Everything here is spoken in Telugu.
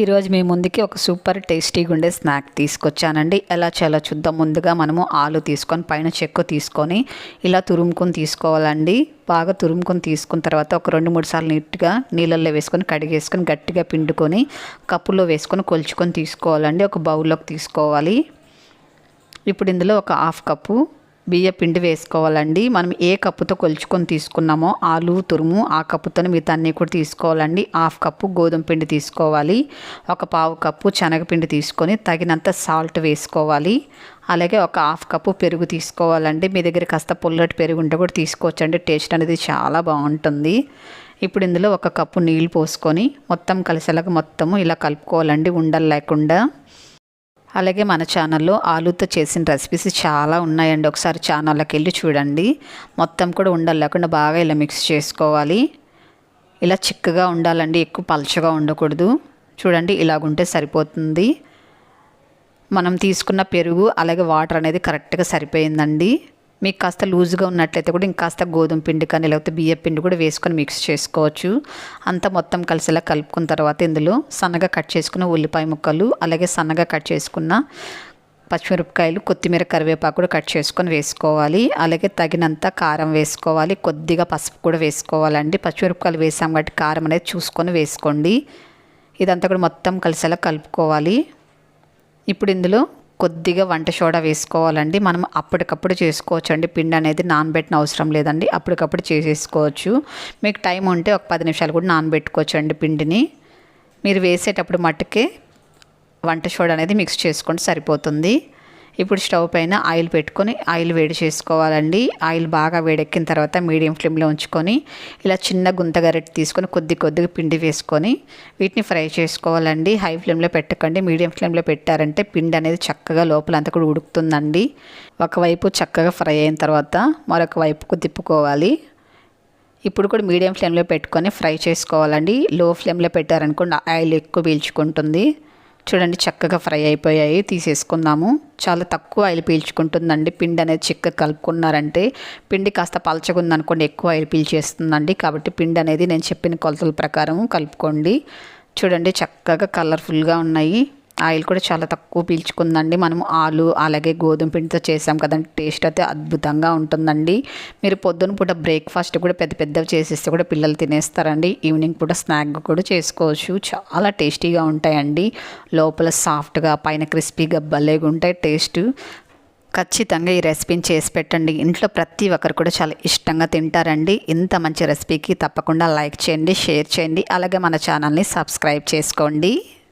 ఈరోజు మీ ముందుకి ఒక సూపర్ టేస్టీగా ఉండే స్నాక్ తీసుకొచ్చానండి. ఎలా చాలా చూద్దాం. ముందుగా మనము ఆలు తీసుకొని పైన చెక్కు తీసుకొని ఇలా తురుముకొని తీసుకోవాలండి. బాగా తురుముకొని తీసుకున్న తర్వాత ఒక రెండు మూడు సార్లు నీట్గా నీళ్ళల్లో వేసుకొని కడిగేసుకొని గట్టిగా పిండుకొని కప్పులో వేసుకొని కొలుచుకొని తీసుకోవాలండి. ఒక బౌల్లోకి తీసుకోవాలి. ఇప్పుడు ఇందులో ఒక హాఫ్ కప్పు బియ్య పిండి వేసుకోవాలండి. మనం ఏ కప్పుతో కొలుచుకొని తీసుకున్నామో ఆలు తురుము ఆ కప్పుతో మిగతా అన్నీ కూడా తీసుకోవాలండి. హాఫ్ కప్పు గోధుమ పిండి తీసుకోవాలి. ఒక పావు కప్పు శనగపిండి తీసుకొని తగినంత సాల్ట్ వేసుకోవాలి. అలాగే ఒక హాఫ్ కప్పు పెరుగు తీసుకోవాలండి. మీ దగ్గర కాస్త పుల్లటి పెరుగు ఉంటే కూడా తీసుకోవచ్చండి. టేస్ట్ అనేది చాలా బాగుంటుంది. ఇప్పుడు ఇందులో ఒక కప్పు నీళ్ళు పోసుకొని మొత్తం కలిసేలాగా మొత్తము ఇలా కలుపుకోవాలండి. ఉండలు లేకుండా. అలాగే మన ఛానల్లో ఆలూతో చేసిన రెసిపీస్ చాలా ఉన్నాయండి. ఒకసారి ఛానల్లోకి వెళ్ళి చూడండి. మొత్తం కూడా ఉండాలి లేకుండా బాగా ఇలా మిక్స్ చేసుకోవాలి. ఇలా చిక్కగా ఉండాలండి. ఎక్కువ పలచగా ఉండకూడదు. చూడండి ఇలాగుంటే సరిపోతుంది. మనం తీసుకున్న పెరుగు అలాగే వాటర్ అనేది కరెక్ట్గా సరిపోయిందండి. మీకు కాస్త లూజ్గా ఉన్నట్లయితే కూడా ఇంకాస్త గోధుమ పిండి కానీ లేకపోతే బియ్య పిండి కూడా వేసుకొని మిక్స్ చేసుకోవచ్చు. అంతా మొత్తం కలిసేలా కలుపుకున్న తర్వాత ఇందులో సన్నగా కట్ చేసుకున్న ఉల్లిపాయ ముక్కలు అలాగే సన్నగా కట్ చేసుకున్న పచ్చిమిరపకాయలు కొత్తిమీర కరివేపాకు కూడా కట్ చేసుకొని వేసుకోవాలి. అలాగే తగినంత కారం వేసుకోవాలి. కొద్దిగా పసుపు కూడా వేసుకోవాలండి. పచ్చిమిరపకాయలు వేసాం కాబట్టి కారం అనేది చూసుకొని వేసుకోండి. ఇదంతా కూడా మొత్తం కలిసేలా కలుపుకోవాలి. ఇప్పుడు ఇందులో కొద్దిగా వంట సోడా వేసుకోవాలండి. మనం అప్పటికప్పుడు చేసుకోవచ్చు అండి పిండి అనేది నానబెట్టిన అవసరం లేదండి. అప్పటికప్పుడు చేసేసుకోవచ్చు. మీకు టైం ఉంటే ఒక పది నిమిషాలు కూడా నానబెట్టుకోవచ్చు అండి పిండిని. మీరు వేసేటప్పుడు మట్టుకే వంట సోడా అనేది మిక్స్ చేసుకోండి సరిపోతుంది. ఇప్పుడు స్టవ్ పైన ఆయిల్ పెట్టుకొని ఆయిల్ వేడి చేసుకోవాలండి. ఆయిల్ బాగా వేడెక్కిన తర్వాత మీడియం ఫ్లేమ్లో ఉంచుకొని ఇలా చిన్న గుంత గరెట్ తీసుకొని కొద్ది కొద్దిగా పిండి వేసుకొని వీటిని ఫ్రై చేసుకోవాలండి. హై ఫ్లేమ్లో పెట్టకండి. మీడియం ఫ్లేమ్లో పెట్టారంటే పిండి అనేది చక్కగా లోపలంతా కూడా ఉడుకుతుందండి. ఒకవైపు చక్కగా ఫ్రై అయిన తర్వాత మరొక వైపుకు తిప్పుకోవాలి. ఇప్పుడు కూడా మీడియం ఫ్లేమ్లో పెట్టుకొని ఫ్రై చేసుకోవాలండి. లో ఫ్లేమ్లో పెట్టారనుకోండి ఆయిల్ ఎక్కువ పీల్చుకుంటుంది. చూడండి చక్కగా ఫ్రై అయిపోయాయి. తీసేసుకుందాము. చాలా తక్కువ ఆయిల్ పీల్చుకుంటుందండి. పిండి అనేది చిక్క కలుపుకున్నారంటే పిండి కాస్త పలచగా ఉందనుకోండి ఎక్కువ ఆయిల్ పీల్చేస్తుందండి. కాబట్టి పిండి అనేది నేను చెప్పిన కొలతల ప్రకారం కలుపుకోండి. చూడండి చక్కగా కలర్ఫుల్గా ఉన్నాయి. ఆయిల్ కూడా చాలా తక్కువ పీల్చుకుందండి. మనం ఆలు అలాగే గోధుమ పిండితో చేసాం కదండి. టేస్ట్ అయితే అద్భుతంగా ఉంటుందండి. మీరు పొద్దున పూట బ్రేక్ఫాస్ట్ కూడా పెద్ద పెద్దవి చేసేస్తే కూడా పిల్లలు తినేస్తారండి. ఈవినింగ్ పూట స్నాక్ కూడా చేసుకోవచ్చు. చాలా టేస్టీగా ఉంటాయండి. లోపల సాఫ్ట్గా పైన క్రిస్పీగా భలేగా ఉంటాయి. టేస్ట్ ఖచ్చితంగా ఈ రెసిపీని చేసి పెట్టండి. ఇంట్లో ప్రతి ఒక్కరు కూడా చాలా ఇష్టంగా తింటారండి. ఇంత మంచి రెసిపీకి తప్పకుండా లైక్ చేయండి షేర్ చేయండి. అలాగే మన ఛానల్ని సబ్స్క్రైబ్ చేసుకోండి.